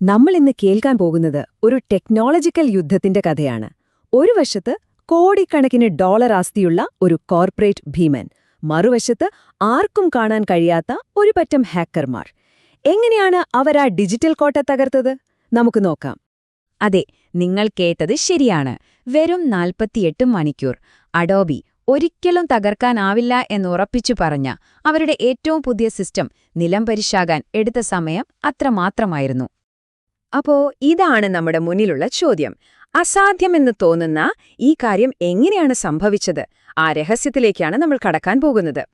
നമ്മൾ ഇന്ന് കേൾക്കാൻ പോകുന്നത് ഒരു ടെക്നോളജിക്കൽ യുദ്ധത്തിന്റെ കഥയാണ്. ഒരു വശത്ത് കോടിക്കണക്കിന് ഡോളർ ആസ്തിയുള്ള ഒരു കോർപ്പറേറ്റ് ഭീമൻ മറുവശത്ത് ആർക്കും കാണാൻ കഴിയാത്ത ഒരു പറ്റം ഹാക്കർമാർ എങ്ങനെയാണ് അവർ ആ ഡിജിറ്റൽ കോട്ട തകർത്തത്? നമുക്ക് നോക്കാം. അതെ നിങ്ങൾ കേട്ടത് ശരിയാണ്. വെറും നാൽപ്പത്തിയെട്ട് മണിക്കൂർ. അഡോബി ഒരിക്കലും തകർക്കാനാവില്ല എന്നുറപ്പിച്ചു പറഞ്ഞ അവരുടെ ഏറ്റവും പുതിയ സിസ്റ്റം നിലംപരിശാകാൻ എടുത്ത സമയം അത്രമാത്രമായിരുന്നു. അപ്പോ ഇതാണ് നമ്മുടെ മുന്നിലുള്ള ചോദ്യം. അസാധ്യമെന്ന് തോന്നുന്ന ഈ കാര്യം എങ്ങനെയാണ് സംഭവിച്ചത്? ആ രഹസ്യത്തിലേക്കാണ് നമ്മൾ കടക്കാൻ പോകുന്നത്.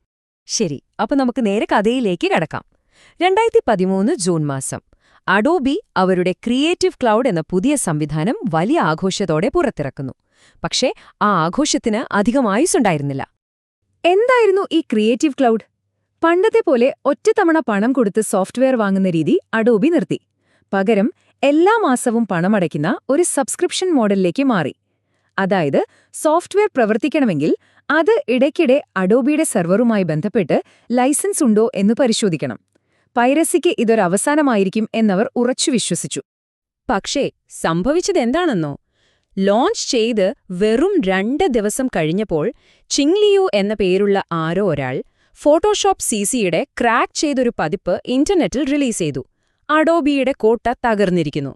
ശരി അപ്പൊ നമുക്ക് നേരെ കഥയിലേക്ക് കടക്കാം. രണ്ടായിരത്തി പതിമൂന്ന് ജൂൺ മാസം. അഡോബി അവരുടെ ക്രിയേറ്റീവ് ക്ലൗഡ് എന്ന പുതിയ സംവിധാനം വലിയ ആഘോഷത്തോടെ പുറത്തിറക്കുന്നു. പക്ഷേ ആ ആഘോഷത്തിന് അധികം ആയുസുണ്ടായിരുന്നില്ല എന്തായിരുന്നു ഈ ക്രിയേറ്റീവ് ക്ലൗഡ്? പണ്ടത്തെ പോലെ ഒറ്റത്തവണ പണം കൊടുത്ത് സോഫ്റ്റ്വെയർ വാങ്ങുന്ന രീതി അഡോബി നിർത്തി. പകരം എല്ലാ മാസവും പണമടയ്ക്കുന്ന ഒരു സബ്സ്ക്രിപ്ഷൻ മോഡലിലേക്ക് മാറി. അതായത് സോഫ്റ്റ്വെയർ പ്രവർത്തിക്കണമെങ്കിൽ അത് ഇടയ്ക്കിടെ അഡോബിയുടെ സെർവറുമായി ബന്ധപ്പെട്ട് ലൈസൻസ് ഉണ്ടോ എന്ന് പരിശോധിക്കണം. പൈറസിക്ക് ഇതൊരു അവസാനമായിരിക്കും എന്നവർ ഉറച്ചു വിശ്വസിച്ചു. പക്ഷേ സംഭവിച്ചതെന്താണെന്നോ ലോഞ്ച് ചെയ്ത് വെറും രണ്ട് ദിവസം കഴിഞ്ഞപ്പോൾ ചിങ്ലിയു എന്ന പേരുള്ള ആരോ ഒരാൾ ഫോട്ടോഷോപ്പ് സിസിയുടെ ക്രാക്ക് ചെയ്തൊരു പതിപ്പ് ഇന്റർനെറ്റിൽ റിലീസ് ചെയ്തു. അഡോബിയുടെ കോട്ട തകർന്നിരിക്കുന്നു.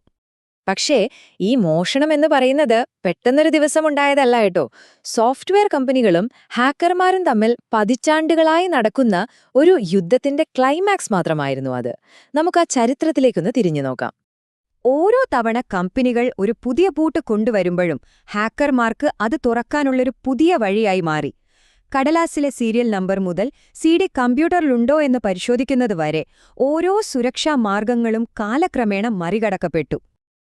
പക്ഷേ ഈ മോഷണം എന്ന് പറയുന്നത് പെട്ടെന്നൊരു ദിവസം ഉണ്ടായതല്ല കേട്ടോ. സോഫ്റ്റ്വെയർ കമ്പനികളും ഹാക്കർമാരും തമ്മിൽ പതിറ്റാണ്ടുകളായി നടക്കുന്ന ഒരു യുദ്ധത്തിന്റെ ക്ലൈമാക്സ് മാത്രമായിരുന്നു അത്. നമുക്ക് ആ ചരിത്രത്തിലേക്കൊന്ന് തിരിഞ്ഞു നോക്കാം. ഓരോ തവണ കമ്പനികൾ ഒരു പുതിയ പൂട്ട് കൊണ്ടുവരുമ്പോഴും ഹാക്കർമാർക്ക് അത് തുറക്കാനുള്ളൊരു പുതിയ വഴിയായി മാറി. കടലാസിലെ സീരിയൽ നമ്പർ മുതൽ സി ഡി കമ്പ്യൂട്ടറിലുണ്ടോ എന്ന് പരിശോധിക്കുന്നത് വരെ ഓരോ സുരക്ഷാ മാർഗങ്ങളും കാലക്രമേണ മറികടക്കപ്പെട്ടു.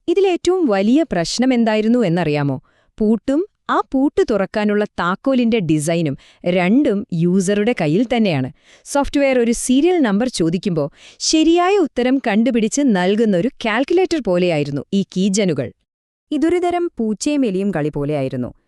ഇതിലേറ്റവും വലിയ പ്രശ്നമെന്തായിരുന്നു എന്നറിയാമോ? പൂട്ടും ആ പൂട്ട് തുറക്കാനുള്ള താക്കോലിന്റെ ഡിസൈനും രണ്ടും യൂസറുടെ കയ്യിൽ തന്നെയാണ്. സോഫ്റ്റ്വെയർ ഒരു സീരിയൽ നമ്പർ ചോദിക്കുമ്പോൾ ശരിയായ ഉത്തരം കണ്ടുപിടിച്ച് നൽകുന്ന ഒരു കാൽക്കുലേറ്റർ പോലെയായിരുന്നു ഈ കീജനുകൾ. ഇതൊരുതരം പൂച്ചയും എലിയും കളി പോലെയായിരുന്നു.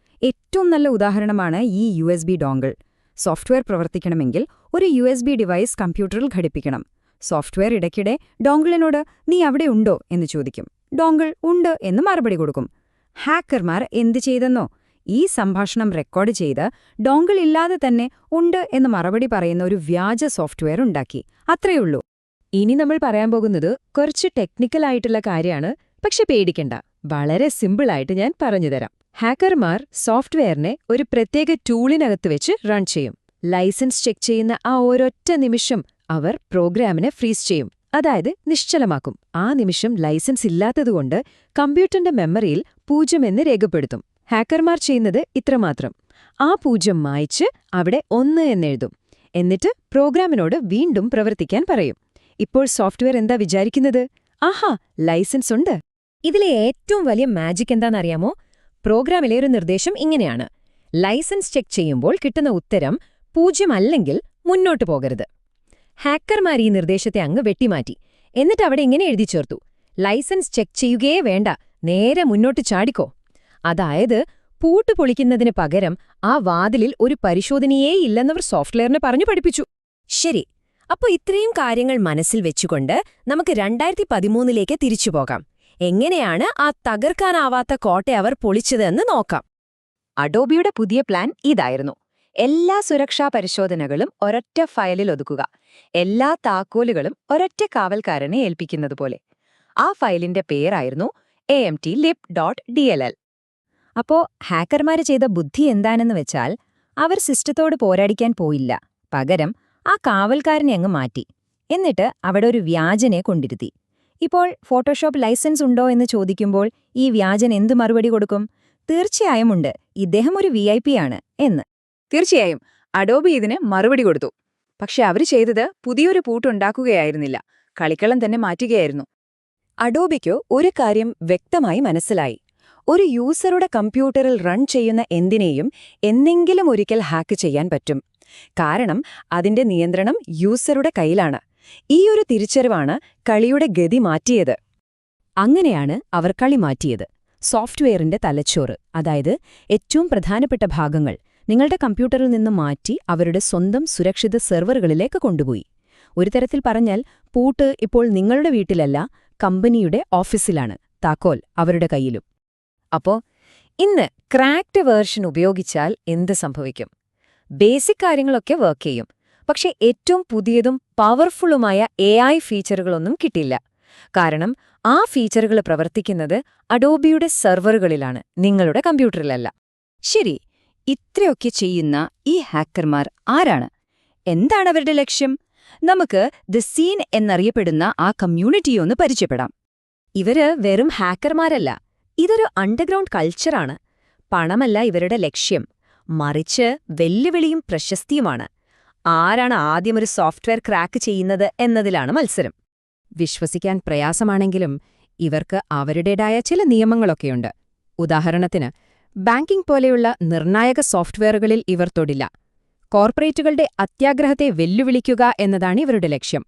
ഏറ്റവും നല്ല ഉദാഹരണമാണ് ഈ U S B dongle. Software പ്രവർത്തിക്കണമെങ്കിൽ ഒരു യു എസ് ബി ഡിവൈസ് കമ്പ്യൂട്ടറിൽ ഘടിപ്പിക്കണം. സോഫ്റ്റ്വെയർ ഇടയ്ക്കിടെ ഡോങ്കിളിനോട് നീ അവിടെ ഉണ്ടോ? എന്ന് ചോദിക്കും. ഡോങ്കിൾ ഉണ്ട് എന്ന് മറുപടി കൊടുക്കും. ഹാക്കർമാർ എന്ത് ചെയ്തെന്നോ? ഈ സംഭാഷണം റെക്കോർഡ് ചെയ്ത് ഡോങ്കിൾ ഇല്ലാതെ തന്നെ ഉണ്ട് എന്ന് മറുപടി പറയുന്ന ഒരു വ്യാജ സോഫ്റ്റ്വെയർ ഉണ്ടാക്കി. അത്രയുള്ളൂ. ഇനി നമ്മൾ പറയാൻ പോകുന്നത് കുറച്ച് ടെക്നിക്കലായിട്ടുള്ള കാര്യമാണ്. പക്ഷെ പേടിക്കണ്ട. വളരെ സിമ്പിളായിട്ട് ഞാൻ പറഞ്ഞുതരാം ഹാക്കർമാർ സോഫ്റ്റ്വെയറിനെ ഒരു പ്രത്യേക ടൂളിനകത്ത് വെച്ച് റൺ ചെയ്യും. ലൈസൻസ് ചെക്ക് ചെയ്യുന്ന ആ ഒരൊറ്റ നിമിഷം അവർ പ്രോഗ്രാമിനെ ഫ്രീസ് ചെയ്യും. അതായത് നിശ്ചലമാക്കും. ആ നിമിഷം ലൈസൻസ് ഇല്ലാത്തതുകൊണ്ട് കമ്പ്യൂട്ടറിന്റെ മെമ്മറിയിൽ പൂജ്യമെന്ന് രേഖപ്പെടുത്തും. ഹാക്കർമാർ ചെയ്യുന്നത് ഇത്രമാത്രം. ആ പൂജ്യം മായ്ച്ച് അവിടെ ഒന്ന് എന്നെഴുതും. എന്നിട്ട് പ്രോഗ്രാമിനോട് വീണ്ടും പ്രവർത്തിക്കാൻ പറയും. ഇപ്പോൾ സോഫ്റ്റ്വെയർ എന്താ വിചാരിക്കുന്നത്? ആഹാ ലൈസൻസ് ഉണ്ട്. ഇതിലെ ഏറ്റവും വലിയ മാജിക് എന്താണെന്നറിയാമോ? പ്രോഗ്രാമിലെ ഒരു നിർദ്ദേശം ഇങ്ങനെയാണ്. ലൈസൻസ് ചെക്ക് ചെയ്യുമ്പോൾ കിട്ടുന്ന ഉത്തരം പൂജ്യമല്ലെങ്കിൽ മുന്നോട്ട് പോകരുത്. ഹാക്കർമാർ ഈ നിർദ്ദേശത്തെ അങ്ങ് വെട്ടിമാറ്റി. എന്നിട്ട് അവിടെ ഇങ്ങനെ എഴുതി ചേർത്തു. ലൈസൻസ് ചെക്ക് ചെയ്യുകയേ വേണ്ട നേരെ മുന്നോട്ട് ചാടിക്കോ. അതായത് പൂട്ട് പൊളിക്കുന്നതിന് പകരം ആ വാതിലിൽ ഒരു പരിശോധനയേ ഇല്ലെന്നവർ സോഫ്റ്റ്വെയറിനെ പറഞ്ഞു പഠിപ്പിച്ചു. ശരി അപ്പോൾ ഇത്രയും കാര്യങ്ങൾ മനസ്സിൽ വെച്ചുകൊണ്ട് നമുക്ക് രണ്ടായിരത്തി പതിമൂന്നിലേക്ക് തിരിച്ചുപോകാം എങ്ങനെയാണ് ആ തകർക്കാനാവാത്ത കോട്ട അവർ പൊളിച്ചതെന്ന് നോക്കാം. അഡോബിയുടെ പുതിയ പ്ലാൻ ഇതായിരുന്നു. എല്ലാ സുരക്ഷാ പരിശോധനകളും ഒരൊറ്റ ഫയലിൽ ഒതുക്കുക. എല്ലാ താക്കോലുകളും ഒരൊറ്റ കാവൽക്കാരനെ ഏൽപ്പിക്കുന്നതുപോലെ ആ ഫയലിന്റെ പേരായിരുന്നു A M T lip dot D L L അപ്പോ ഹാക്കർമാര് ചെയ്ത ബുദ്ധി എന്താണെന്ന് വെച്ചാൽ അവർ സിസ്റ്റത്തോട് പോരാടിക്കാൻ പോയില്ല. പകരം ആ കാവൽക്കാരനെ അങ്ങ് മാറ്റി. എന്നിട്ട് അവിടെ ഒരു വ്യാജനെ കൊണ്ടിരുത്തി. ഇപ്പോൾ ഫോട്ടോഷോപ്പ് ലൈസൻസ് ഉണ്ടോ എന്ന് ചോദിക്കുമ്പോൾ ഈ വ്യാജൻ എന്ത് മറുപടി കൊടുക്കും? തീർച്ചയായും ഉണ്ട്. ഇദ്ദേഹം ഒരു വി ആണ് എന്ന്. തീർച്ചയായും. അഡോബി ഇതിന് മറുപടി കൊടുത്തു. പക്ഷെ അവർ ചെയ്തത് പുതിയൊരു പൂട്ടുണ്ടാക്കുകയായിരുന്നില്ല കളിക്കളം തന്നെ മാറ്റുകയായിരുന്നു. അഡോബിക്കോ ഒരു കാര്യം വ്യക്തമായി മനസ്സിലായി. ഒരു യൂസറുടെ കമ്പ്യൂട്ടറിൽ റൺ ചെയ്യുന്ന എന്തിനേയും എന്നെങ്കിലും ഒരിക്കൽ ഹാക്ക് ചെയ്യാൻ പറ്റും. കാരണം അതിന്റെ നിയന്ത്രണം യൂസറുടെ കയ്യിലാണ്. ഈ ഒരു തിരിച്ചറിവാണ് കളിയുടെ ഗതി മാറ്റിയത്. അങ്ങനെയാണ് അവർ കളി മാറ്റിയത്. സോഫ്റ്റ്വെയറിന്റെ തലച്ചോറ് അതായത് ഏറ്റവും പ്രധാനപ്പെട്ട ഭാഗങ്ങൾ നിങ്ങളുടെ കമ്പ്യൂട്ടറിൽ നിന്ന് മാറ്റി അവരുടെ സ്വന്തം സുരക്ഷിത സെർവറുകളിലേക്ക് കൊണ്ടുപോയി. ഒരു തരത്തിൽ പറഞ്ഞാൽ പൂട്ട് ഇപ്പോൾ നിങ്ങളുടെ വീട്ടിലല്ല കമ്പനിയുടെ ഓഫീസിലാണ് താക്കോൽ അവരുടെ കയ്യിലും. അപ്പോ ഇന്ന് ക്രാക്ഡ് വേർഷൻ ഉപയോഗിച്ചാൽ എന്ത് സംഭവിക്കും? ബേസിക് കാര്യങ്ങളൊക്കെ വർക്ക് ചെയ്യും. പക്ഷെ ഏറ്റവും പുതിയതും പവർഫുള്ളുമായ എ ഐ ഫീച്ചറുകളൊന്നും കിട്ടില്ല കാരണം ആ ഫീച്ചറുകൾ പ്രവർത്തിക്കുന്നത് അഡോബിയുടെ സെർവറുകളിലാണ് നിങ്ങളുടെ കമ്പ്യൂട്ടറിലല്ല. ശരി ഇത്രയൊക്കെ ചെയ്യുന്ന ഈ ഹാക്കർമാർ ആരാണ്? എന്താണ് അവരുടെ ലക്ഷ്യം? നമുക്ക് ദ സീൻ എന്നറിയപ്പെടുന്ന ആ കമ്മ്യൂണിറ്റിയൊന്ന് പരിചയപ്പെടാം. ഇവർ വെറും ഹാക്കർമാരല്ല ഇതൊരു അണ്ടർഗ്രൗണ്ട് കൾച്ചറാണ്. പണമല്ല ഇവരുടെ ലക്ഷ്യം മറിച്ച് വെല്ലുവിളിയും പ്രശസ്തിയുമാണ്. ആരാണ് ആദ്യം ഒരു സോഫ്റ്റ്വെയർ ക്രാക്ക് ചെയ്യുന്നത് എന്നതിലാണ് മത്സരം. വിശ്വസിക്കാൻ പ്രയാസമാണെങ്കിലും ഇവർക്ക് അവരുടേതായ ചില നിയമങ്ങളൊക്കെയുണ്ട്. ഉദാഹരണത്തിന് ബാങ്കിംഗ് പോലെയുള്ള നിർണായക സോഫ്റ്റ്വെയറുകളിൽ ഇവർ തൊടില്ല. കോർപ്പറേറ്റുകളുടെ അത്യാഗ്രഹത്തെ വെല്ലുവിളിക്കുക എന്നതാണ് ഇവരുടെ ലക്ഷ്യം.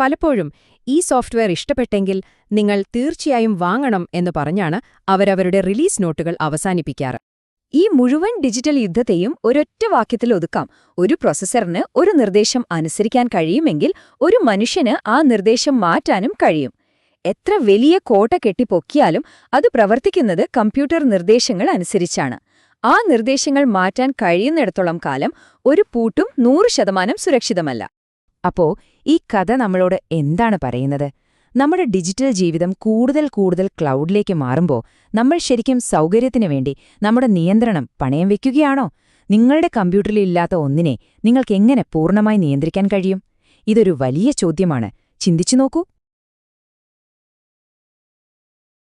പലപ്പോഴും ഈ സോഫ്റ്റ്വെയർ ഇഷ്ടപ്പെട്ടെങ്കിൽ നിങ്ങൾ തീർച്ചയായും വാങ്ങണം എന്ന് പറഞ്ഞാണ് അവരവരുടെ റിലീസ് നോട്ടുകൾ അവസാനിപ്പിക്കാറ്. ഈ മുഴുവൻ ഡിജിറ്റൽ യുദ്ധത്തെയും ഒരൊറ്റ വാക്യത്തിൽ ഒതുക്കാം. ഒരു പ്രൊസസറിന് ഒരു നിർദ്ദേശം അനുസരിക്കാൻ കഴിയുമെങ്കിൽ ഒരു മനുഷ്യന് ആ നിർദ്ദേശം മാറ്റാനും കഴിയും. എത്ര വലിയ കോട്ട കെട്ടിപ്പൊക്കിയാലും അത് പ്രവർത്തിക്കുന്നത് കമ്പ്യൂട്ടർ നിർദ്ദേശങ്ങൾ അനുസരിച്ചാണ്. ആ നിർദ്ദേശങ്ങൾ മാറ്റാൻ കഴിയുന്നിടത്തോളം കാലം ഒരു പൂട്ടും നൂറ് ശതമാനം സുരക്ഷിതമല്ല. അപ്പോ ഈ കഥ നമ്മളോട് എന്താണ് പറയുന്നത്? നമ്മുടെ ഡിജിറ്റൽ ജീവിതം കൂടുതൽ കൂടുതൽ ക്ലൗഡിലേക്ക് മാറുമ്പോൾ നമ്മൾ ശരിക്കും സൗകര്യത്തിനു വേണ്ടി നമ്മുടെ നിയന്ത്രണം പണയം വെക്കുകയാണോ? നിങ്ങളുടെ കമ്പ്യൂട്ടറിൽ ഇല്ലാത്ത ഒന്നിനെ നിങ്ങൾക്ക് എങ്ങനെ പൂർണമായി നിയന്ത്രിക്കാൻ കഴിയും? ഇതൊരു വലിയ ചോദ്യമാണ്. ചിന്തിച്ചു നോക്കൂ.